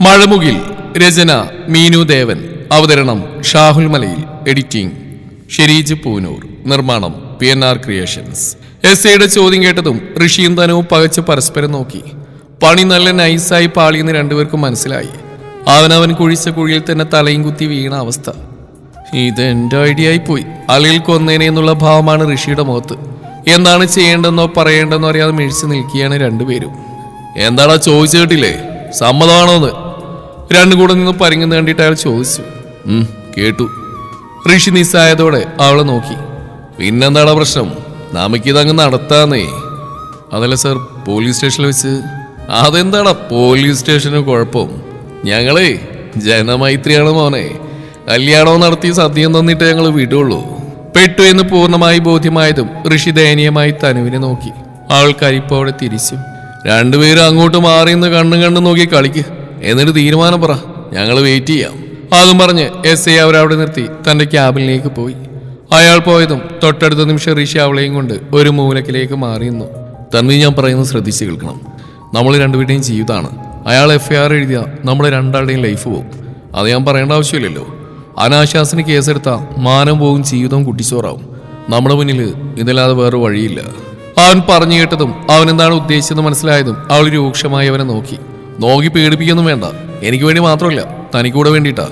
മഴമുകിൽ രചന മീനു ദേവൻ. അവതരണം ഷാഹുൽ മലയിൽ. എഡിറ്റിംഗ് ഷെരീജ് പൂനൂർ. നിർമ്മാണം P N R creations. S ഐയുടെ ചോദ്യം കേട്ടതും ഋഷിയും തനവും പകച്ച് പരസ്പരം നോക്കി. പണി നല്ല നൈസായി പാളിയെന്ന് രണ്ടുപേർക്കും മനസ്സിലായി. അവനവൻ കുഴിച്ച കുഴിയിൽ തന്നെ തലയും കുത്തി വീണ അവസ്ഥ. ഇത് എന്റെ ഐഡിയ ആയി പോയി അളിയിൽ കൊന്നേനെ എന്നുള്ള ഭാവമാണ് ഋഷിയുടെ മുഖത്ത്. എന്താണ് ചെയ്യേണ്ടെന്നോ പറയേണ്ടെന്നോ അറിയാതെ മിഴിച്ചു നിൽക്കുകയാണ് രണ്ടുപേരും. എന്താടാ ചോദിച്ചു കേട്ടില്ലേ? സമ്മതമാണോന്ന്? രണ്ടും കൂടെ നിന്ന് പരിങ്ങുന്ന കണ്ടിട്ട് അയാൾ ചോദിച്ചു. കേട്ടു. ഋഷി നിസ്സായതോടെ അവളെ നോക്കി. പിന്നെന്താടാ പ്രശ്നം? നമുക്കിതങ്ങ് നടത്താന്നേ. അതല്ല സർ പോലീസ് സ്റ്റേഷനിൽ വെച്ച്? അതെന്താടാ പോലീസ് സ്റ്റേഷന് കുഴപ്പം? ഞങ്ങളേ ജനമൈത്രിയാണ് മോനെ. കല്യാണവും നടത്തി സദ്യം തന്നിട്ട് ഞങ്ങൾ വിടുള്ളൂ. പെട്ടു എന്ന് പൂർണമായി ബോധ്യമായതും ഋഷി ദയനീയമായി തനുവിനെ നോക്കി. അവൾ കരിപ്പോടെ തിരിച്ചു. രണ്ടുപേരും അങ്ങോട്ട് മാറി നിന്ന് കണ്ണും കണ്ണും നോക്കി കളിക്ക്. എന്നിട്ട് തീരുമാനം പറ. ഞങ്ങൾ വെയിറ്റ് ചെയ്യാം. അതും പറഞ്ഞ് എസ് ഐ അവരവിടെ നിർത്തി. തന്റെ ക്യാബിനിലേക്ക് പോയി. അയാൾ പോയതും തൊട്ടടുത്ത നിമിഷം ഋഷി അവളെയും കൊണ്ട് ഒരു മൂലക്കിലേക്ക് മാറിയുന്നു തന്മി ഞാൻ പറയുന്നത് ശ്രദ്ധിച്ച് കേൾക്കണം. നമ്മൾ രണ്ടുപേരുടെയും ജീവിതമാണ് അയാൾ എഫ് ഐ ആർ എഴുതിയ നമ്മുടെ രണ്ടാളുടെയും ലൈഫ് പോകും അത് ഞാൻ പറയേണ്ട ആവശ്യമില്ലല്ലോ. അനാശാസിന് കേസെടുത്ത മാനം പോകും ജീവിതം കുട്ടിച്ചോറാവും. നമ്മുടെ മുന്നിൽ ഇതല്ലാതെ വേറെ വഴിയില്ല. അവൻ പറഞ്ഞു കേട്ടതും അവൻ എന്താണ് ഉദ്ദേശിച്ചതെന്ന് മനസ്സിലായതും അവൾ രൂക്ഷമായി അവനെ നോക്കി. നോക്കി പേടിപ്പിക്കൊന്നും വേണ്ട. എനിക്ക് വേണ്ടി മാത്രമല്ല തനിക്കൂടെ വേണ്ടിയിട്ടാ.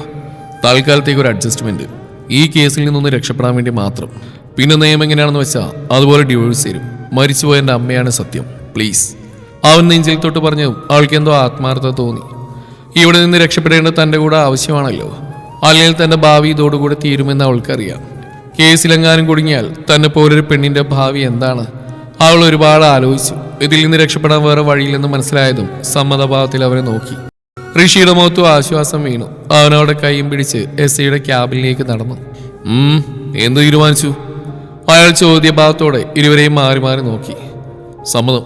തൽക്കാലത്തേക്ക് ഒരു അഡ്ജസ്റ്റ്മെന്റ് ഈ കേസിൽ നിന്നൊന്ന് രക്ഷപ്പെടാൻ വേണ്ടി മാത്രം. പിന്നെ നിയമം എങ്ങനെയാണെന്ന് വെച്ചാൽ അതുപോലെ ഡിവോഴ്സ് തരും മരിച്ചുപോയ എന്റെ അമ്മയാണ് സത്യം. പ്ലീസ് അവൻ നെഞ്ചിൽ തൊട്ട് പറഞ്ഞു അവൾക്ക് എന്തോ ആത്മാർത്ഥത തോന്നി. ഇവിടെ നിന്ന് രക്ഷപ്പെടേണ്ടത് തന്റെ കൂടെ ആവശ്യമാണല്ലോ. അല്ലെങ്കിൽ തന്റെ ഭാവി ഇതോടുകൂടെ തീരുമെന്ന് അവൾക്കറിയാം. കേസിലെങ്ങാനും കുടുങ്ങിയാൽ തന്നെ പോലൊരു പെണ്ണിന്റെ ഭാവി എന്താണ്? അവൾ ഒരുപാട് ആലോചിച്ചു. ഇതിൽ നിന്ന് രക്ഷപ്പെടാൻ വേറെ വഴിയില്ലെന്ന് മനസ്സിലായതും സമ്മതഭാവത്തിൽ അവരെ നോക്കി. ഋഷിയുടെ മുഖത്തു ആശ്വാസം വീണു. അവനവിടെ കൈയും പിടിച്ച് എസ് ഐയുടെ ക്യാബിനിലേക്ക് നടന്നു. എന്ത് തീരുമാനിച്ചു? അയാൾ ചോദ്യഭാവത്തോടെ ഇരുവരെയും മാറി മാറി നോക്കി. സമ്മതം.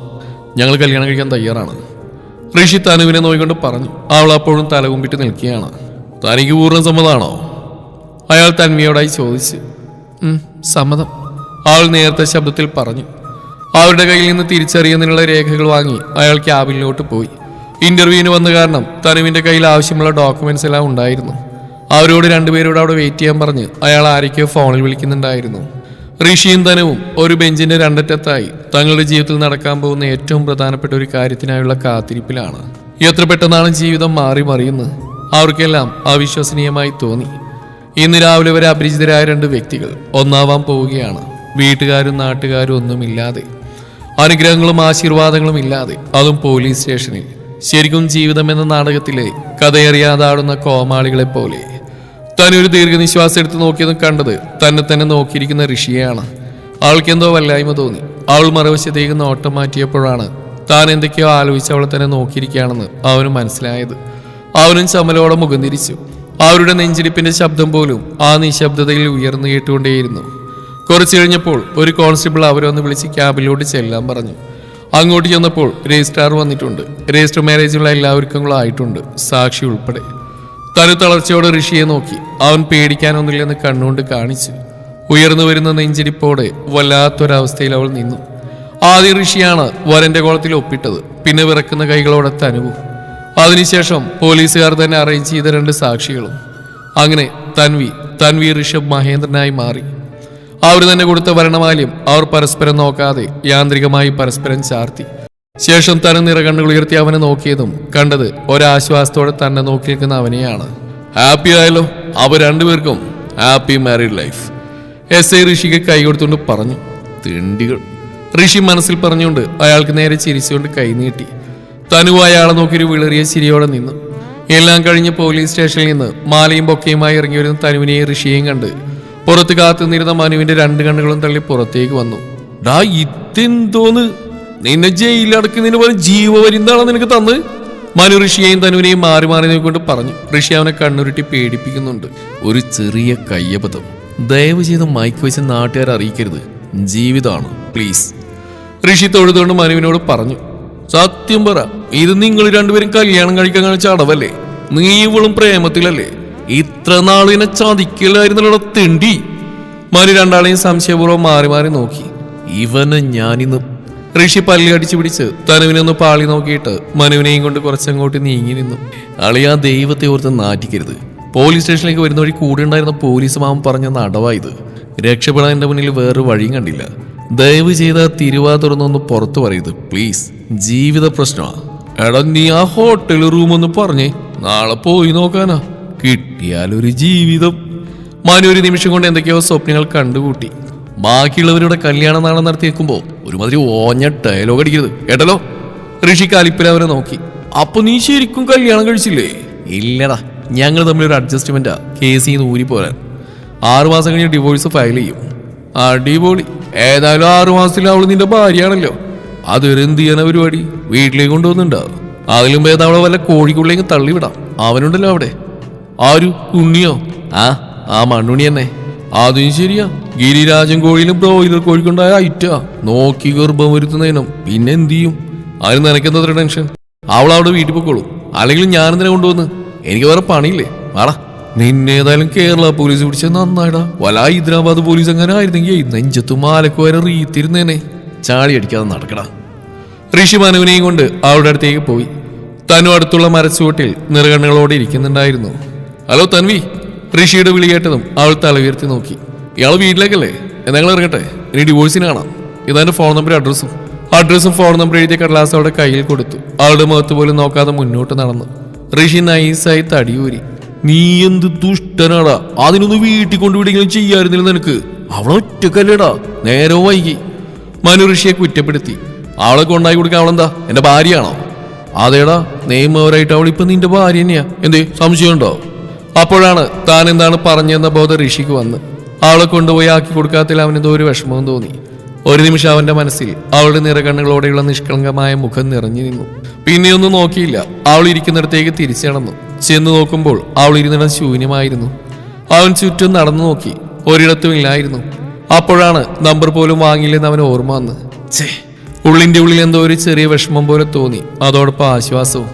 ഞങ്ങൾ കല്യാണം കഴിക്കാൻ തയ്യാറാണ്. ഋഷി തനുവിനെ നോക്കിക്കൊണ്ട് പറഞ്ഞു. അവൾ അപ്പോഴും തലകുമ്പിട്ട് നിൽക്കുകയാണ്. തനിക്ക് പൂർണ സമ്മതമാണോ? അയാൾ തന്മയോടായി ചോദിച്ചു. "ഉം, സമ്മതം. അവൾ നേരത്തെ ശബ്ദത്തിൽ പറഞ്ഞു. അവരുടെ കയ്യിൽ നിന്ന് തിരിച്ചറിയുന്നതിനുള്ള രേഖകൾ വാങ്ങി അയാൾ ക്യാബിനിലോട്ട് പോയി. ഇന്റർവ്യൂവിന് വന്ന കാരണം തനുവിന്റെ കയ്യിൽ ആവശ്യമുള്ള ഡോക്യുമെന്റ്സ് എല്ലാം ഉണ്ടായിരുന്നു. അവരോട് രണ്ടുപേരോട് അവിടെ വെയിറ്റ് ചെയ്യാൻ പറഞ്ഞ് അയാൾ ആരൊക്കെയോ ഫോണിൽ വിളിക്കുന്നുണ്ടായിരുന്നു. ഋഷിയും തനുവും ഒരു ബെഞ്ചിന്റെ രണ്ടറ്റത്തായി തങ്ങളുടെ ജീവിതത്തിൽ നടക്കാൻ പോകുന്ന ഏറ്റവും പ്രധാനപ്പെട്ട ഒരു കാര്യത്തിനായുള്ള കാത്തിരിപ്പിലാണ്. എത്ര പെട്ടെന്നാണ് ജീവിതം മാറി മറിയുന്നത്? അവർക്കെല്ലാം അവിശ്വസനീയമായി തോന്നി. ഇന്ന് രാവിലെ വരെ അപരിചിതരായ രണ്ട് വ്യക്തികൾ ഒന്നാവാൻ പോവുകയാണ്. വീട്ടുകാരും നാട്ടുകാരും ഒന്നുമില്ലാതെ അനുഗ്രഹങ്ങളും ആശീർവാദങ്ങളും ഇല്ലാതെ. അതും പോലീസ് സ്റ്റേഷനിൽ. ശരിക്കും ജീവിതം എന്ന നാടകത്തിലെ കഥയറിയാതാടുന്ന കോമാളികളെ പോലെ താൻ ഒരു ദീർഘനിശ്വാസം എടുത്ത് നോക്കിയതും കണ്ടത് തന്നെ തന്നെ നോക്കിയിരിക്കുന്ന ഋഷിയെയാണ്. അവൾക്ക് എന്തോ വല്ലായ്മ തോന്നി. അവൾ മറുവശത്തേക്ക് നോട്ടം മാറ്റിയപ്പോഴാണ് താൻ എന്തൊക്കെയോ ആലോചിച്ച് അവളെ തന്നെ നോക്കിയിരിക്കുകയാണെന്ന് അവന് മനസ്സിലായത്. അവനും ചമലോടെ മുഖം തിരിച്ചു. അവരുടെ നെഞ്ചിടിപ്പിന്റെ ശബ്ദം പോലും ആ നിശബ്ദതയിൽ ഉയർന്നു കേട്ടുകൊണ്ടേയിരുന്നു. കുറച്ചു കഴിഞ്ഞപ്പോൾ ഒരു കോൺസ്റ്റബിൾ അവരൊന്ന് വിളിച്ച് ക്യാബിലോട്ട് ചെല്ലാൻ പറഞ്ഞു. അങ്ങോട്ട് ചെന്നപ്പോൾ രജിസ്ട്രാർ വന്നിട്ടുണ്ട്. രജിസ്റ്റർ മാരേജുള്ള എല്ലാ ഒരുക്കങ്ങളും ആയിട്ടുണ്ട്. സാക്ഷി ഉൾപ്പെടെ. തനു തളർച്ചയോടെ ഋഷിയെ നോക്കി. അവൻ പേടിക്കാനൊന്നുമില്ലെന്ന് കണ്ണുകൊണ്ട് കാണിച്ചു. ഉയർന്നു വരുന്ന നെഞ്ചിരിപ്പോടെ വല്ലാത്തൊരവസ്ഥയിൽ അവൾ നിന്നു. ആദ്യ ഋഷിയാണ് വരന്റെ കോളത്തിൽ ഒപ്പിട്ടത്. പിന്നെ വിറക്കുന്ന കൈകളോടെ തനുവും. അതിനുശേഷം പോലീസുകാർ തന്നെ അറേഞ്ച് ചെയ്ത രണ്ട് സാക്ഷികളും. അങ്ങനെ തൻവി തൻവി ഋഷഭ് മഹേന്ദ്രനായി മാറി. അവർ തന്നെ കൊടുത്ത വരണമാല്യം അവർ പരസ്പരം നോക്കാതെ യാന്ത്രികമായി പരസ്പരം ചാർത്തി. ശേഷം തന്നെ നിറകണ്ണുകൾ ഉയർത്തി അവനെ നോക്കിയതും കണ്ടത് ഒരാശ്വാസത്തോടെ തന്നെ നോക്കി നിൽക്കുന്ന അവനെയാണ്. ഹാപ്പി ആയല്ലോ. അവർ രണ്ടുപേർക്കും happy married life S I ഋഷിക്ക് കൈ കൊടുത്തുകൊണ്ട് പറഞ്ഞു തിണ്ടികൾ. ഋഷി മനസ്സിൽ പറഞ്ഞുകൊണ്ട് അയാൾക്ക് നേരെ ചിരിച്ചുകൊണ്ട് കൈനീട്ടി തനു അയാളെ നോക്കിയൊരു വിളറിയ ചിരിയോടെ നിന്നു. എല്ലാം കഴിഞ്ഞ് പോലീസ് സ്റ്റേഷനിൽ നിന്ന് മാലയും ബൊക്കയുമായി ഇറങ്ങി വരുന്ന തനുവിനെയും ഋഷിയെയും കണ്ട് പുറത്ത് കാത്തു നിന്നിരുന്ന മനുവിന്റെ രണ്ട് കണ്ണുകളും തള്ളി പുറത്തേക്ക് വന്നു. ഡാ ഇതെന്തോന്ന്? നിന്നെ ജയിലടക്കുന്നതിന് പോലെ ജീവപരിന്താണ് നിനക്ക് തന്ന്? മനു ഋഷിയെയും തനുവിനെയും മാറി മാറി നോക്കിക്കൊണ്ട് പറഞ്ഞു. ഋഷി അവനെ കണ്ണുരുട്ടി പേടിപ്പിക്കുന്നുണ്ട്. ഒരു ചെറിയ കയ്യബദ്ധം. ദയവ് ചെയ്ത് മൈക്ക് വെച്ച് നാട്ടുകാരെ അറിയിക്കരുത്. ജീവിതമാണ്. പ്ലീസ്. ഋഷി തൊഴുതുകൊണ്ട് മനുവിനോട് പറഞ്ഞു. സത്യം പറ. ഇത് നിങ്ങൾ രണ്ടുപേരും കല്യാണം കഴിക്കാൻ കഴിച്ച അടവല്ലേ? നീ ഇവളും പ്രേമത്തിലല്ലേ? ഇത്ര നാളിനെ ചതിക്കില്ലായിരുന്നല്ലോ തിണ്ടി. മനു രണ്ടാളെയും സംശയപൂർവം മാറി മാറി നോക്കി. ഇവന് ഞാനിന്ന് ഋഷി പല്ലി അടിച്ചു പിടിച്ച് തനുവിനെ ഒന്ന് പാളി നോക്കിയിട്ട് മനുവിനെയും കൊണ്ട് കുറച്ചങ്ങോട്ട് നീങ്ങി നിന്നു. അളിയാ ദൈവത്തെ ഓർത്ത് നാറ്റിക്കരുത്. പോലീസ് സ്റ്റേഷനിലേക്ക് വരുന്ന വഴി കൂടെ ഉണ്ടായിരുന്ന പോലീസ് മാമൻ പറഞ്ഞ നടവായത് രക്ഷപ്പെടാൻ എന്റെ മുന്നിൽ വേറൊരു വഴിയും കണ്ടില്ല. ദയവ് ചെയ്ത തിരുവാ തുറന്നൊന്ന് പുറത്തു പറയരുത് പ്ലീസ് ജീവിത പ്രശ്നമാ. എടാ നീ ആ ഹോട്ടൽ റൂം ഒന്ന് പറഞ്ഞേ. നാളെ പോയി നോക്കാനാ. കിട്ടിയാലൊരു ജീവിതം. മനു ഒരു നിമിഷം കൊണ്ട് എന്തൊക്കെയോ സ്വപ്നങ്ങൾ കണ്ടുകൂട്ടി. ബാക്കിയുള്ളവരുടെ കല്യാണം നാളെ നടത്തി വെക്കുമ്പോ ഒരുമാതിരി ഓഞ്ഞ ഡയലോഗ് അടിക്കരുത്. കേട്ടല്ലോ? ഋഷി കാലിപ്പിൽ നോക്കി. അപ്പൊ നീ ശരിക്കും കല്യാണം കഴിച്ചില്ലേ? ഇല്ലടാ ഞങ്ങൾ തമ്മിൽ ഒരു അഡ്ജസ്റ്റ്മെന്റാ കേസ് ചെയ്ത് ഊരി പോരാൻ. ആറു മാസം കഴിഞ്ഞ് ഡിവോഴ്സ് ഫയൽ ചെയ്യും. അടിപൊളി. ഏതായാലും ആറു മാസത്തിൽ അവൾ നിന്റെ ഭാര്യയാണല്ലോ. അതൊരു എന്ത് ചെയ്യാനാ പരിപാടി? വീട്ടിലേക്ക് കൊണ്ടുവന്നുണ്ടാവും അതിലും ഭേദം അവളെ വല്ല കോഴിക്കുള്ളിലേക്ക് തള്ളിവിടാം. അവനുണ്ടല്ലോ അവിടെ. ആരു? ഉണ്ണിയോ? ആ ആ മണ്ണുണി തന്നെ. അതും ശരിയാ. ഗിരിരാജൻ കോഴിയിലും ബ്രോയിലർ കോഴിക്കുണ്ടായ ഐറ്റാ നോക്കി ഗർഭം വരുത്തുന്നതിനും പിന്നെ എന്ത് ചെയ്യും? അതിന് നിനക്കെന്താ അത്ര ടെൻഷൻ അവൾ അവിടെ വീട്ടിൽ പോയിക്കോളൂ അല്ലെങ്കിൽ ഞാനെന്തിനെ കൊണ്ടുവന്ന്? എനിക്ക് വേറെ പണിയില്ലേ? വാടാ. നിന്നേതായാലും കേരള പോലീസ് പിടിച്ച നന്നായിടാ. വല ഹൈദരാബാദ് പോലീസ് അങ്ങനെ ആയിരുന്നെങ്കിൽ നെഞ്ചത്ത് മാലക്ക് വരെ റീത്തിരുന്നേനെ. ചാടി അടിക്കാതെ നടക്കടാ. ഋഷി മനുവിനെയും കൊണ്ട് അവളുടെ അടുത്തേക്ക് പോയി. തനു അടുത്തുള്ള മരച്ചുവട്ടിൽ നിറകണ്ണുകളോടെ ഇരിക്കുന്നുണ്ടായിരുന്നു. ഹലോ തൻവി. ഋഷിയുടെ വിളി കേട്ടതും അവൾ തല ഉയർത്തി നോക്കി. ഇയാൾ വീട്ടിലേക്കല്ലേ? ഞങ്ങൾ ഇറങ്ങട്ടെ. ഇനി ഡിവോഴ്സിന് കാണാം. ഇതാന്റെ ഫോൺ നമ്പർ അഡ്രസ്സും അഡ്രസ്സും ഫോൺ നമ്പർ എഴുതിയ കടലാസ് അവളുടെ കയ്യിൽ കൊടുത്തു. അവളുടെ മുഖത്ത് പോലും നോക്കാതെ മുന്നോട്ട് നടന്നു. ഋഷി നൈസായി തടിയൂരി നീ എന്ത് ദുഷ്ടനാടാ? അതിനൊന്ന് വീട്ടിൽ കൊണ്ടുവിടെങ്കിലും ചെയ്യായിരുന്നില്ല നിനക്ക്. അവളൊറ്റക്കല്ലേടാ നേരവും വൈകി. മനു ഋഷിയെ കുറ്റപ്പെടുത്തി. അവളെ കൊണ്ടായി കൊടുക്കാൻ അവളെന്താ? എന്റെ ഭാര്യയാണോ? അതേടാ. നിയമപരമായിട്ട് അവൾ ഇപ്പൊ നിന്റെ ഭാര്യ തന്നെയാ. എന്തേ? സംശയമുണ്ടോ? അപ്പോഴാണ് താൻ എന്താണ് പറഞ്ഞെന്ന ബോധം ഋഷിക്ക് വന്ന്. അവളെ കൊണ്ടുപോയി ആക്കി കൊടുക്കാത്തിൽ അവനെന്തോ ഒരു വിഷമവും തോന്നി. ഒരു നിമിഷം അവന്റെ മനസ്സിൽ അവളുടെ നിറകണ്ണുകളോടെയുള്ള നിഷ്കളങ്കമായ മുഖം നിറഞ്ഞു നിന്നു. പിന്നെയൊന്നും നോക്കിയില്ല. അവൾ ഇരിക്കുന്നിടത്തേക്ക് തിരിച്ചടന്നു ചെന്ന് നോക്കുമ്പോൾ അവൾ ഇരുന്നിടം ശൂന്യമായിരുന്നു. അവൻ ചുറ്റും നടന്നു നോക്കി. ഒരിടത്തും ഇല്ലായിരുന്നു. അപ്പോഴാണ് നമ്പർ പോലും വാങ്ങിയില്ലെന്ന് അവൻ ഓർമ്മ വന്ന്. ഛേ ഉള്ളിന്റെ ഉള്ളിൽ എന്തോ ഒരു ചെറിയ വിഷമം പോലെ തോന്നി. അതോടൊപ്പം ആശ്വാസവും.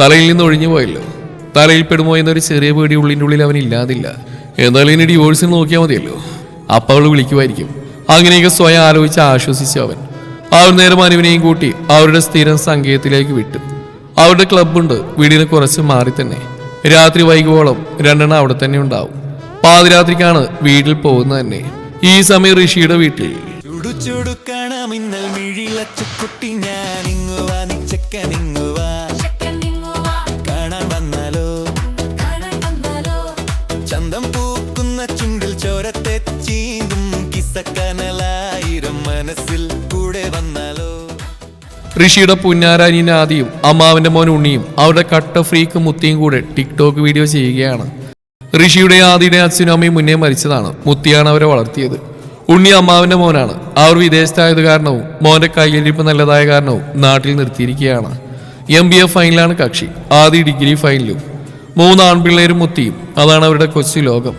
തലയിൽ നിന്ന് ഒഴിഞ്ഞു പോയല്ലോ. തലയിൽ പെടുമോ എന്നൊരു ചെറിയ പേടി ഉള്ളിന്റെ ഉള്ളിൽ അവൻ ഇല്ലാതില്ല. എന്നാലും ഇനി ഡിവോഴ്സിന് നോക്കിയാൽ മതിയല്ലോ. അപ്പ അവൾ വിളിക്കുമായിരിക്കും. അങ്ങനെയൊക്കെ സ്വയം ആലോചിച്ച് ആശ്വസിച്ചു അവൻ. അവർ നേരെ മനുവിനെയും കൂട്ടി അവരുടെ സ്ഥിരം സംഗീതത്തിലേക്ക് വിട്ടു. അവരുടെ ക്ലബ്ബുണ്ട് വീടിന് കുറച്ച് മാറി തന്നെ. രാത്രി വൈകുവോളം രണ്ടെണ്ണം അവിടെ തന്നെ ഉണ്ടാവും. പാതിരാത്രിക്കാണ് വീട്ടിൽ പോകുന്നത് തന്നെ. ഈ സമയം ഋഷിയുടെ വീട്ടിൽ. ചുടുചുടുക്കണ മിന്നൽ മിഴിലച്ചു കുട്ടി ഞാൻ ഋഷിയുടെ പുന്നാരാനിയൻ ആദിയും അമ്മാവിന്റെ മോൻ ഉണ്ണിയും അവരുടെ കട്ട ഫ്രീക്ക് മുത്തിയും കൂടെ ടിക്ടോക്ക് വീഡിയോ ചെയ്യുകയാണ്. ഋഷിയുടെ ആദിയുടെ അച്ഛനും അമ്മയും മുന്നേ മരിച്ചതാണ്. മുത്തിയാണ് അവരെ വളർത്തിയത്. ഉണ്ണി അമ്മാവിന്റെ മോനാണ്. അവർ വിദേശത്തായത് കാരണവും മോന്റെ കയ്യിലിരിപ്പ് നല്ലതായ കാരണവും നാട്ടിൽ നിർത്തിയിരിക്കുകയാണ്. എം ബി എ ഫൈനലാണ് കക്ഷി. ആദ്യ ഡിഗ്രി ഫൈനലും. മൂന്ന് ആൺപിള്ളേരും മുത്തിയും. അതാണ് അവരുടെ കൊച്ചു ലോകം.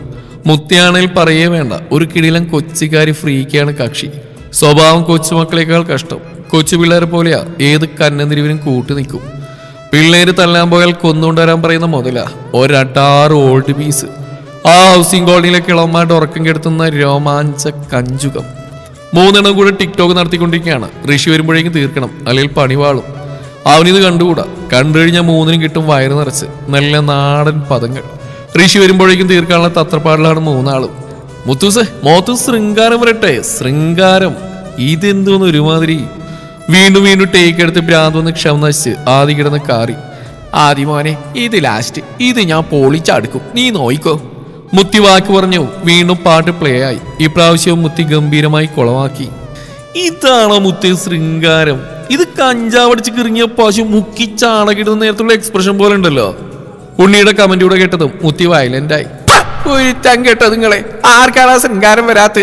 മുത്തിയാണേൽ പറയേ വേണ്ട. ഒരു കിടിലം കൊച്ചിക്കാരി ഫ്രീക്കാണ് കക്ഷി. സ്വഭാവം കൊച്ചുമക്കളേക്കാൾ കഷ്ടം. കൊച്ചു പിള്ളേരെ പോലെയാ. ഏത് കന്നന്തിരിവിനും കൂട്ടി നിൽക്കും. പിള്ളേര് തല്ലാൻ പോയാൽ കൊന്നുകൊണ്ടുവരാൻ പറയുന്ന മുതല. ഒരട്ടാറ് ഓൾഡ് പീസ് ആ ഹൗസിംഗ് കോളനിയിലെ കിളവന്മാരുടെ ഉറക്കം കെടുത്തുന്ന രോമാഞ്ച കഞ്ചുകം. മൂന്നെണ്ണം കൂടെ ടിക്ടോക്ക് നടത്തിക്കൊണ്ടിരിക്കുകയാണ്. ഋഷി വരുമ്പോഴേക്കും തീർക്കണം. അല്ലെങ്കിൽ പണിവാളും അവനിത് കണ്ടുകൂടാ. കണ്ടു കഴിഞ്ഞാൽ മൂന്നിനും കിട്ടും വയറ് നിറച്ച്. നല്ല നാടൻ പദങ്ങൾ. ഋഷി വരുമ്പോഴേക്കും തീർക്കാനുള്ള തത്രപ്പാടിലാണ് മൂന്നാളും. മുത്തൂസ് മോത്തു ശൃംഗാരം വരട്ടെ. ശൃംഗാരം. ഇതെന്തോന്ന് ഒരുമാതിരി വീണ്ടും വീണ്ടും ടേക്ക് എടുത്ത് ഭ്രാന്ത് വന്ന് ക്ഷമ നശിച്ച് ആദ്യ കിടന്ന് കാറി. ആദ്യ മോനെ ഇത് ലാസ്റ്റ് ഇത് ഞാൻ പൊളിച്ചടുക്കും. നീ നോയിക്കോ. മുത്തി വാക്ക് പറഞ്ഞു വീണ്ടും പാട്ട് പ്ലേ ആയി. ഇപ്രാവശ്യവും മുത്തി ഗംഭീരമായി കുളമാക്കി. ഇതാണോ മുത്തി ശൃംഗാരം. ഇത് കഞ്ചാവടിച്ച് കിറങ്ങിയ പശു മുക്കി ചാണകിടുന്ന നേരത്തുള്ള എക്സ്പ്രഷൻ പോലെ ഉണ്ടല്ലോ. ഉണ്ണിയുടെ കമന്റിലൂടെ കേട്ടതും മുത്തി വയലന്റ് ആയി. ഒരുത്തം നിങ്ങളെ. ആർക്കാണ് ആ ശൃംഗാരം വരാത്ത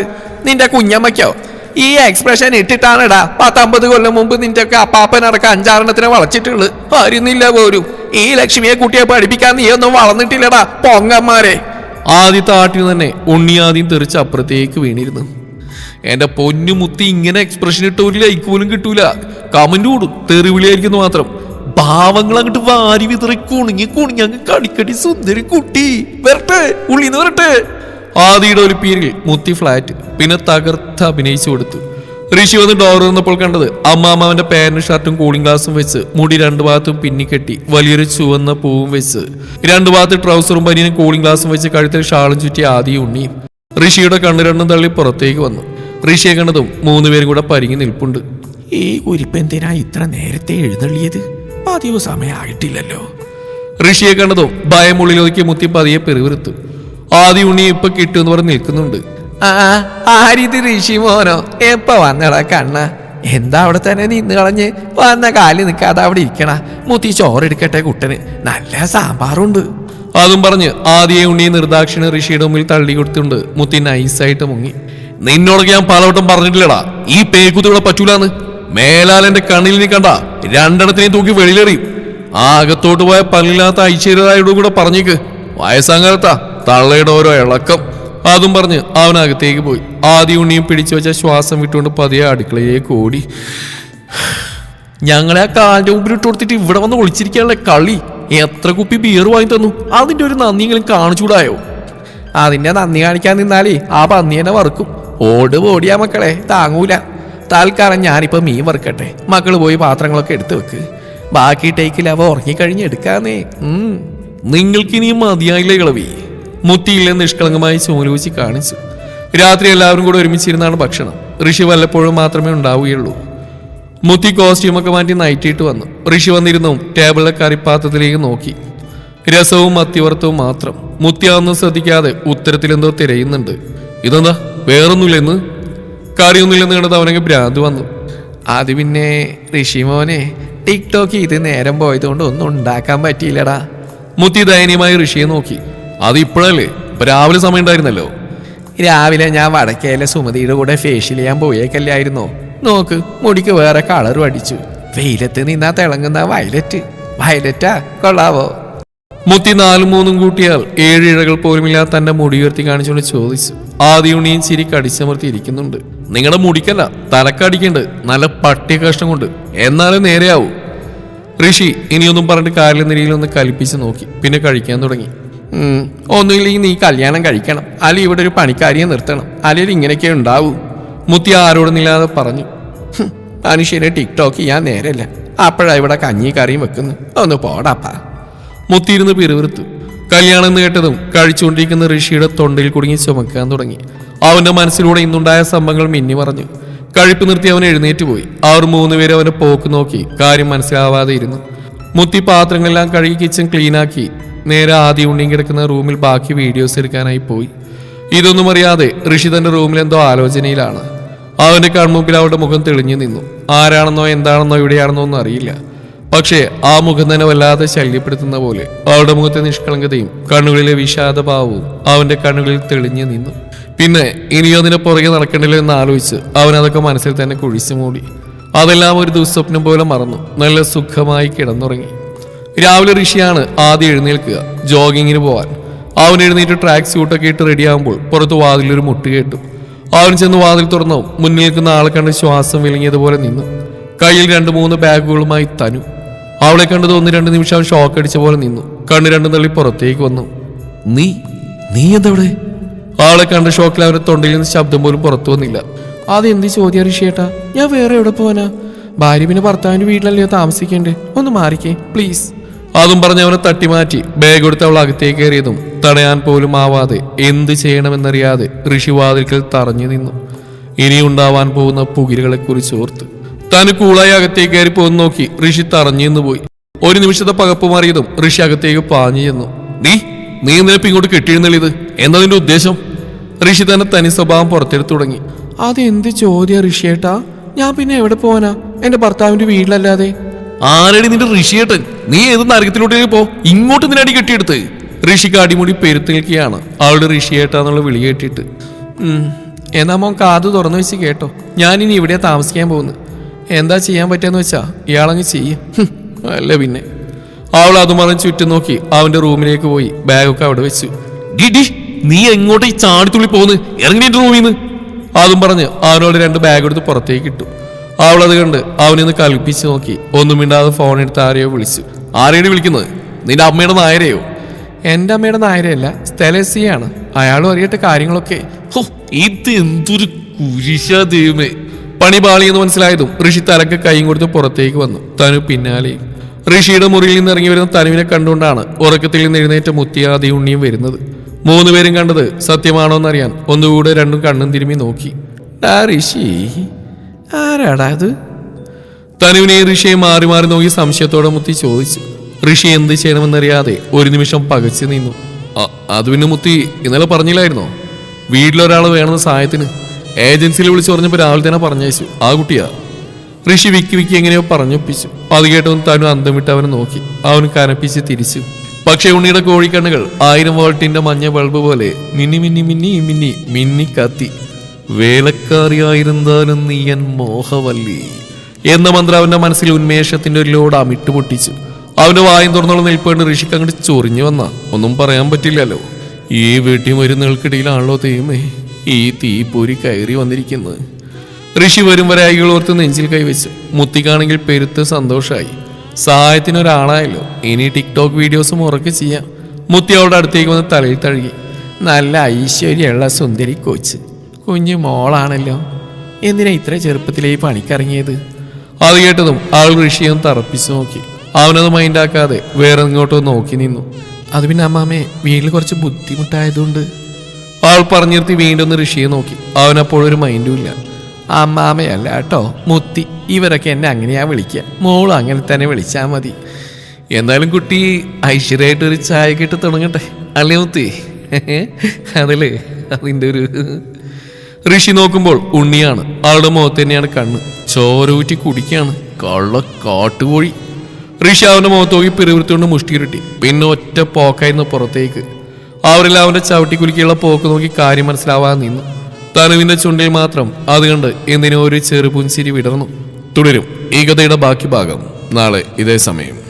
നിന്റെ കുഞ്ഞമ്മയ്ക്കോ? ഈ എക്സ്പ്രഷൻ ഇട്ടിട്ടാണെടാ. പത്തമ്പത് കൊല്ലം മുമ്പ് നിന്റെ ഒക്കെ അപ്പാപ്പനടക്കം അഞ്ചാറെണ്ണത്തിനെ വളച്ചിട്ടുള്ളു അറിയുന്നില്ല പോരും ഈ ലക്ഷ്മിയെ കുട്ടിയെ പഠിപ്പിക്കാൻ നീ ഒന്നും വളർന്നിട്ടില്ലടാ പൊങ്ങന്മാരെ. ആദ്യത്തെ ആട്ടിൽ തന്നെ ഉണ്ണിയാദ്യം തെറിച്ച് അപ്പുറത്തേക്ക് വീണിരുന്നു. എന്റെ പൊന്നു മുത്തി ഇങ്ങനെ എക്സ്പ്രഷൻ ഇട്ട ഒരു ലൈക്ക് പോലും കിട്ടൂല. കമന്റ് കൂടും. തെറിവിളിയായിരിക്കുന്നു മാത്രം. ഭാവങ്ങൾ അങ്ങോട്ട് വാരി വിതറി കുണുങ്ങി കുണുങ്ങി അങ്ങ് കടിക്കടി സുന്ദരി കുട്ടി. വരട്ടെ ഉള്ളിന്ന് വരട്ടെ. ആദിയുടെ ഒരു പീരിൽ മുത്തി ഫ്ലാറ്റ് പിന്നെ തകർത്ത് അഭിനയിച്ചു കൊടുത്തു. ഋഷി വന്ന് ഡോർ വന്നപ്പോൾ കണ്ടത് അമ്മാമാവന്റെ പാന്റും ഷർട്ടും കൂളിംഗ് ഗ്ലാസും വെച്ച് മുടി രണ്ടു ഭാഗത്തും പിന്നിക്കെട്ടി വലിയൊരു ചുവന്ന പൂവും വെച്ച്. രണ്ടു ഭാഗത്ത് ട്രൗസറും പനിയും കൂളിംഗ് ഗ്ലാസും വെച്ച് കഴുത്തിൽ ഷാളും ചുറ്റി ആദ്യം ഉണ്ണിയും. ഋഷിയുടെ കണ്ണു രണ്ടും തള്ളി പുറത്തേക്ക് വന്നു. ഋഷിയെ കണ്ടതും മൂന്നുപേരും കൂടെ പരിങ്ങി നിൽപ്പുണ്ട്. ഈ കുരിപ്പെന്തിനാ ഇത്ര നേരത്തെ എഴുന്നള്ളിയത്? പതിവ് സമയമായിട്ടില്ലല്ലോ. ഋഷിയെ കണ്ടതും ഭയം ഉള്ളിലൊതുക്കി മുത്തി പതിയെ പെരുവിറുത്തു ആദ്യ ഉണ്ണി ഇപ്പൊ കിട്ടുമെന്ന് പറഞ്ഞ് നിൽക്കുന്നുണ്ട്. ആ ആരിത് ഋഷി മോനോ എപ്പ വന്നടാ കണ്ണ? എന്താ അവിടെ തന്നെ നിന്ന് കളഞ്ഞ്? വന്ന കാലിൽ നിൽക്കാതെ അവിടെ ഇരിക്കണ? മുത്തി ചോറെടുക്കട്ടെ കുട്ടന്. നല്ല സാമ്പാറുണ്ട്. അതും പറഞ്ഞ് ആദ്യ ഉണ്ണിയെ നിർദാക്ഷിണ ഋഷിയുടെ മുമ്പിൽ തള്ളി കൊടുത്തുണ്ട് മുത്തി നൈസായിട്ട് മുങ്ങി. നിന്നോടൊക്കെ ഞാൻ പലവട്ടം പറഞ്ഞിട്ടില്ലടാ. ഈ പേക്കുത്തിവിടെ പറ്റൂലാന്ന്. മേലാലെന്റെ കണ്ണിൽ നീ കണ്ട. രണ്ടെണ്ണത്തിനെയും തൂക്കി വെളിയിലെറിയും. ആ അകത്തോട്ട് പോയ പല്ലില്ലാത്ത ഐശ്വര്യരായോടും കൂടെ പറഞ്ഞേക്ക് വയസ്സാങ്കാലത്താ തള്ളയുടെ ഓരോ ഇളക്കം. അതും പറഞ്ഞ് അവനകത്തേക്ക് പോയി. ആദ്യ ഉണ്ണിയും പിടിച്ചു വെച്ച ശ്വാസം വിട്ടുകൊണ്ട് പതിയെ അടുക്കളയിലേക്ക് ഓടി. ഞങ്ങളെ ആ കാലിന്റെ മുമ്പിൽ ഇട്ട് കൊടുത്തിട്ട് ഇവിടെ വന്ന് ഒളിച്ചിരിക്കാനുള്ള കളി. എത്ര കുപ്പി ബിയർ വാങ്ങി തന്നു. അതിന്റെ ഒരു നന്ദിയെങ്കിലും കാണിച്ചൂടായോ അതിന്റെ നന്ദി കാണിക്കാൻ നിന്നാലേ ആ പന്നി എന്നെ വറുക്കും. ഓട് ഓടിയാ മക്കളെ താങ്ങൂല. തൽക്കാലം ഞാനിപ്പോ മീൻ വറുക്കട്ടെ. മക്കൾ പോയി പാത്രങ്ങളൊക്കെ എടുത്തു വെക്ക്. ബാക്കി ടേക്കിൽ അവ ഉറങ്ങിക്കഴിഞ്ഞ് എടുക്കാന്നേ. ഉം. നിങ്ങൾക്കിനി മതിയായില്ലേ കളവി മുത്തിയിലെ നിഷ്കളങ്കമായി ചുമലൂച്ചി കാണിച്ചു. രാത്രി എല്ലാവരും കൂടെ ഒരുമിച്ചിരുന്നാണ് ഭക്ഷണം. ഋഷി വല്ലപ്പോഴും മാത്രമേ ഉണ്ടാവുകയുള്ളൂ. മുത്തി കോസ്റ്റ്യൂമൊക്കെ മാറ്റി നൈറ്റിയിട്ട് വന്നു. ഋഷി വന്നിരുന്നു ടേബിളിലെ കറിപ്പാത്രത്തിലേക്ക് നോക്കി. രസവും മത്തിവർത്തവും മാത്രം. മുത്തി അതൊന്നും ശ്രദ്ധിക്കാതെ ഉത്തരത്തിലെന്തോ തിരയുന്നുണ്ട്. ഇതെന്താ? വേറൊന്നുമില്ലെന്ന്? കറിയൊന്നുമില്ലെന്ന് കണ്ടത് അവനൊക്കെ ഭ്രാന്ത് വന്നു. അത് പിന്നെ ഋഷി മോനെ ടിക്ടോക്ക് ഇത് നേരം പോയതുകൊണ്ട് ഒന്നും ഉണ്ടാക്കാൻ പറ്റിയില്ലടാ. മുത്തി ദയനീയമായി ഋഷിയെ നോക്കി. അത് ഇപ്പോഴല്ലേ ഇപ്പൊ രാവിലെ സമയം ഉണ്ടായിരുന്നല്ലോ രാവിലെ ഞാൻ വടക്കേലെ സുമതിയുടെ കൂടെ ഫേഷ്യൽ ചെയ്യാൻ പോയേക്കല്ലായിരുന്നു നോക്ക് മുടിക്ക് വേറെ കളറും അടിച്ചു. വെയിലത്ത് നിന്നാ തിളങ്ങുന്ന വയലറ്റ് വയലറ്റാ കൊള്ളാവോ? മുത്തി നാലും മൂന്നും കൂട്ടിയാൽ ഏഴ് ഇഴകൾ പോലുമില്ലാതെ തന്റെ മുടി ഉയർത്തി കാണിച്ചുകൊണ്ട് ചോദിച്ചു. ആദ്യ ഉണ്ണിയും ചിരി കടിച്ചമർത്തി ഇരിക്കുന്നുണ്ട്. നിങ്ങളുടെ മുടിക്കല്ല തലക്കടിക്കണ്ട് നല്ല പട്ടിയ കഷ്ണം കൊണ്ട്. എന്നാലും നേരെയാവൂ. ഋഷി ഇനിയൊന്നും പറഞ്ഞിട്ട് കാലിലെ നിരയിലൊന്ന് കലിപ്പിച്ച് നോക്കി. പിന്നെ കഴിക്കാൻ തുടങ്ങി. ഒന്നുമില്ലെങ്കിൽ നീ കല്യാണം കഴിക്കണം. അല്ലെങ്കിൽ ഇവിടെ ഒരു പണിക്കാരിയെ നിർത്തണം. അല്ലെങ്കിൽ ഇങ്ങനെയൊക്കെ ഉണ്ടാവൂ. മുത്തി ആരോടുന്നില്ലാതെ പറഞ്ഞു. മനുഷ്യനെ ടിക്ടോക്ക് ചെയ്യാൻ നേരല്ല. അപ്പോഴാ ഇവിടെ കഞ്ഞി കറിയും വെക്കുന്നു. ഒന്ന് പോടാപ്പാ മുത്തിയിരുന്ന് പിറുവിറുത്തു കല്യാണം കേട്ടതും കഴിച്ചുകൊണ്ടിരിക്കുന്ന ഋഷിയുടെ തൊണ്ടയിൽ കുടുങ്ങി ചുമക്കാൻ തുടങ്ങി. അവന്റെ മനസ്സിലൂടെ ഇന്നുണ്ടായ സംഭവങ്ങൾ മിന്നി പറഞ്ഞു കഴിപ്പ് നിർത്തി അവൻ എഴുന്നേറ്റ് പോയി. അവർ മൂന്നുപേരും അവനെ പോക്ക് നോക്കി. കാര്യം മനസ്സിലാവാതെ ഇരുന്നു. മുത്തി പാത്രങ്ങളെല്ലാം കഴുകി കിച്ചൺ ക്ലീനാക്കി നേരെ ആദ്യ ഉണ്ണിയും കിടക്കുന്ന റൂമിൽ ബാക്കി വീഡിയോസ് എടുക്കാനായി പോയി. ഇതൊന്നും അറിയാതെ ഋഷി തന്റെ റൂമിൽ എന്തോ ആലോചനയിലാണ്. അവന്റെ കൺമുമ്പിൽ അവളുടെ മുഖം തെളിഞ്ഞു നിന്നു. ആരാണെന്നോ എന്താണെന്നോ എവിടെയാണെന്നോ ഒന്നും അറിയില്ല. പക്ഷേ ആ മുഖം തന്നെ വല്ലാതെ ശല്യപ്പെടുത്തുന്ന പോലെ അവളുടെ മുഖത്തെ നിഷ്കളങ്കതയും കണ്ണുകളിലെ വിഷാദഭാവവും അവന്റെ കണ്ണുകളിൽ തെളിഞ്ഞു നിന്നു. പിന്നെ ഇനിയോ അതിനെ പുറകെ നടക്കണ്ടല്ലോ എന്ന് ആലോചിച്ച് അവൻ അതൊക്കെ മനസ്സിൽ തന്നെ കുഴിച്ചു മൂടി. അതെല്ലാം ഒരു ദുസ്വപ്നം പോലെ മറന്നു. നല്ല സുഖമായി കിടന്നുറങ്ങി. രാവിലെ ഋഷിയാണ് ആദ്യം എഴുന്നേൽക്കുക ജോഗിങ്ങിന് പോവാൻ. അവൻ എഴുന്നേറ്റ് ട്രാക്ക് സ്യൂട്ടൊക്കെ ഇട്ട് റെഡിയാകുമ്പോൾ പുറത്ത് വാതിലൊരു മുട്ട് കേട്ടു. അവൻ ചെന്ന് വാതിൽ തുറന്നു മുന്നിൽ നിൽക്കുന്ന ആളെ കണ്ട് ശ്വാസം വിലങ്ങിയതുപോലെ നിന്നു. കയ്യിൽ രണ്ട് മൂന്ന് ബാഗുകളുമായി തനു. അവളെ കണ്ടത് ഒന്ന് രണ്ട് നിമിഷം ഷോക്ക് അടിച്ച പോലെ നിന്നു. കണ്ണ് രണ്ടും തള്ളി പുറത്തേക്ക് വന്നു. നീ നീ എന്തവിടെ? ആളെ കണ്ട ഷോക്കിൽ അവരുടെ തൊണ്ടയിൽ നിന്ന് ശബ്ദം പോലും പുറത്തു വന്നില്ല. അതെന്ത് ചോദ്യ ഋഷിയേട്ടാ? ഞാൻ വേറെ എവിടെ പോവാനാ? ഭാര്യ പിന്നെ ഭർത്താവിന്റെ വീട്ടിലല്ലയോ താമസിക്കണ്ടേ? ഒന്ന് മാറിക്കേ പ്ലീസ് അതും പറഞ്ഞ് അവനെ തട്ടിമാറ്റി. ബാഗ് എടുത്ത് അവൾ അകത്തേക്ക് കയറിയതും തടയാൻ പോലും ആവാതെ എന്ത് ചെയ്യണമെന്നറിയാതെ ഋഷിവാതിൽക്കൽ തറഞ്ഞു നിന്നു. ഇനി ഉണ്ടാവാൻ പോകുന്ന പുകിലുകളെ കുറിച്ച് ഓർത്ത് താൻ കൂളായി അകത്തേക്ക് കയറി പോകുന്ന നോക്കി ഋഷി തറഞ്ഞു നിന്ന് പോയി. ഒരു നിമിഷത്തെ പകപ്പ് മാറിയതും ഋഷി അകത്തേക്ക് പാഞ്ഞു ചെന്നു. നീ നീ നിനപ്പ് ഇങ്ങോട്ട് കെട്ടിയിരുന്നല്ലിത് എന്താ നിന്റെ ഉദ്ദേശം? ഋഷി തന്നെ തനി സ്വഭാവം പുറത്തെടുത്തു തുടങ്ങി. അതെന്ത് ചോദ്യ ഋഷിയേട്ടാ? ഞാൻ പിന്നെ എവിടെ പോവാനാ? എന്റെ ഭർത്താവിന്റെ വീട്ടിലല്ലാതെ. ആരടി നിന്റെ ഋഷിയേട്ടൻ? നീ ഏത് നരകത്തിലോട്ടേക്ക് പോ. ഇങ്ങോട്ട് നിന്നടി കെട്ടിയെടുത്ത്. ഋഷിക്ക് അടിമുടി പെരുത്ത് നിൽക്കുകയാണ്. അവളുടെ ഋഷിയേട്ടാന്നുള്ള വിളി കേട്ടിട്ട്. എന്നാ മോൻ കാത് തുറന്നു വെച്ച് കേട്ടോ. ഞാനിനി ഇവിടെ താമസിക്കാൻ പോകുന്നു എന്താ ചെയ്യാൻ പറ്റാന്ന് വെച്ചാ ഇയാളങ്ങ് ചെയ്യും. അല്ല പിന്നെ. അവൾ അത് മറിഞ്ഞ് ചുറ്റും നോക്കി അവന്റെ റൂമിലേക്ക് പോയി. ബാഗൊക്കെ അവിടെ വെച്ചു. "ഡി, ഡി, നീ എങ്ങോട്ട് ഈ ചാടിത്തുള്ളി പോകുന്നു ഇറങ്ങി റൂമിൽ നിന്ന് അതും പറഞ്ഞ് അവനോട് രണ്ട് ബാഗ് എടുത്ത് പുറത്തേക്ക് ഇട്ടു. അവൾ അത് കണ്ട് അവനിന്ന് കൽപ്പിച്ച് നോക്കി. ഒന്നും മിണ്ടാതെ ഫോൺ എടുത്ത് ആരെയോ വിളിച്ചു. ആരെയാണ് വിളിക്കുന്നത്? നിന്റെ അമ്മയുടെ നായരെയോ? എന്റെ അമ്മയുടെ നായരയല്ല സ്ഥലസിയാണ് അയാളും അറിയട്ടെ കാര്യങ്ങളൊക്കെ. ഹോ, ഇത് എന്തൊരു കുരിശാ ദൈവമേ. പണി പാളിയെന്ന് മനസ്സിലായതും ഋഷി തലക്ക് കൈയും കൊടുത്ത് പുറത്തേക്ക് വന്നു. തനു പിന്നാലെ. ഋഷിയുടെ മുറിയിൽ നിന്ന് ഇറങ്ങി വരുന്ന തനുവിനെ കണ്ടുകൊണ്ടാണ് ഉറക്കത്തിൽ നിന്ന് എഴുന്നേറ്റ മുത്തിയാതി ഉണ്ണിയും വരുന്നത്. മൂന്നുപേരും കണ്ടത് സത്യമാണോ എന്നറിയാൻ ഒന്നുകൂടെ രണ്ടും കണ്ണും തിരുമ്മി നോക്കി. ആ ഋഷി ആരാടാ അത്? തനുവിനെ ഋഷിയെ മാറി മാറി നോക്കി സംശയത്തോടെ മുത്തി ചോദിച്ചു. ഋഷി എന്ത് ചെയ്യണമെന്നറിയാതെ ഒരു നിമിഷം പകച്ചു നിന്നു. "അ- അത് പിന്നെ മുത്തി ഇന്നലെ പറഞ്ഞില്ലായിരുന്നോ? വീട്ടിലൊരാൾ വേണമെന്ന് സഹായത്തിന്. ഏജൻസിയിൽ വിളിച്ചു പറഞ്ഞപ്പോൾ രാവിലെ തന്നെ പറഞ്ഞയച്ചു. ആ കുട്ടിയാ. ഋഷി വിക്കി വിക്കി എങ്ങനെയോ പറഞ്ഞൊപ്പിച്ചു. അത് കേട്ടവൻ തനു അന്തം വിട്ട് അവനെ നോക്കി. അവൻ കനപ്പിച്ച് തിരിച്ചു. പക്ഷേ ഉണ്ണിയുടെ കോഴിക്കണ്ണുകൾ ആയിരം വോൾട്ടിന്റെ മഞ്ഞ ബൾബ് പോലെ മിന്നി മിന്നി മിന്നി മിന്നി മിന്നി കത്തി. വേലക്കാരിയായിരുന്നാലും നീ എൻ മോഹവല്ലി. എന്ന മന്ത്രം അവന്റെ മനസ്സിൽ ഉന്മേഷത്തിന്റെ ഒരു ലോഡ് അമിട്ട് പൊട്ടിച്ചു. അവന്റെ വായും തുറന്നുള്ള നിൽപ്പേണ്ട ഋഷിക്ക് അങ്ങോട്ട് ചൊറിഞ്ഞു വന്ന. ഒന്നും പറയാൻ പറ്റില്ലല്ലോ. ഈ വീട്ടിൽ മരുന്നുകൾക്കിടയിലാണല്ലോ ദൈവമേ ഈ തീപ്പൊരി കയറി വന്നിരിക്കുന്നത്. ഋഷി വരും വരെ അയകൾ ഓർത്ത് നെഞ്ചിൽ കൈവച്ചു. മുത്തിക്കാണെങ്കിൽ പെരുത്ത് സന്തോഷമായി സഹായത്തിന് ഒരാളായല്ലോ ഇനി ടിക്ടോക്ക് വീഡിയോസും ഉറക്കെ ചെയ്യാം. മുത്തി അവളുടെ അടുത്തേക്ക് വന്ന് തലയിൽ തഴുകി. നല്ല ഐശ്വര്യമുള്ള സുന്ദരി കൊച്ച്. കുഞ്ഞു മോളാണല്ലോ. എന്തിനാ ഇത്ര ചെറുപ്പത്തിലേ പണിക്കിറങ്ങിയത്? അത് കേട്ടതും ആൾ ഋഷിയും തറപ്പിച്ചു നോക്കി. അവനത് മൈൻഡാക്കാതെ വേറെ ഇങ്ങോട്ടോ നോക്കി നിന്നു. അത് പിന്നെ അമ്മാമേ വീട്ടിൽ കുറച്ച് ബുദ്ധിമുട്ടായതുകൊണ്ട്. ആൾ പറഞ്ഞു നിർത്തി വീണ്ടും ഋഷിയെ നോക്കി. അവനപ്പോഴൊരു മൈൻഡും ഇല്ല അമ്മാമയല്ല കേട്ടോ മുത്തി. ഇവരൊക്കെ എന്നെ അങ്ങനെയാ വിളിക്കുക മോൾ അങ്ങനെ തന്നെ വിളിച്ചാൽ മതി. എന്തായാലും കുട്ടി ഐശ്വര്യമായിട്ട് ഒരു ചായ കിട്ടി തുടങ്ങട്ടെ. അല്ലേ മുത്തി? അതല്ലേ? അതിന്റെ ഒരു ഋഷി നോക്കുമ്പോൾ ഉണ്ണിയാണ്. ആളുടെ മുഖത്ത് തന്നെയാണ് കണ്ണ്. ചോരൂറ്റി കുടിക്കുകയാണ്. കള്ള കാട്ടുകോഴി. ഋഷി അവന്റെ മുഖത്ത് നോക്കി പിറുവിരുത്തുകൊണ്ട് മുഷ്ടിയിരുട്ടി പിന്നെ ഒറ്റ പോക്കായിരുന്നു പുറത്തേക്ക്. അവരെല്ലാം അവന്റെ ചവിട്ടി കുലുക്കിയുള്ള പോക്ക് നോക്കി കാര്യം മനസ്സിലാവാതെ നിന്നു. തനുവിന്റെ ചുണ്ടിൽ മാത്രം അത് കണ്ട് എന്തിനോ ഒരു ചെറുപുഞ്ചിരി വിടർന്നു. തുടരും ഈ കഥയുടെ ബാക്കി ഭാഗം. നാളെ ഇതേ സമയം.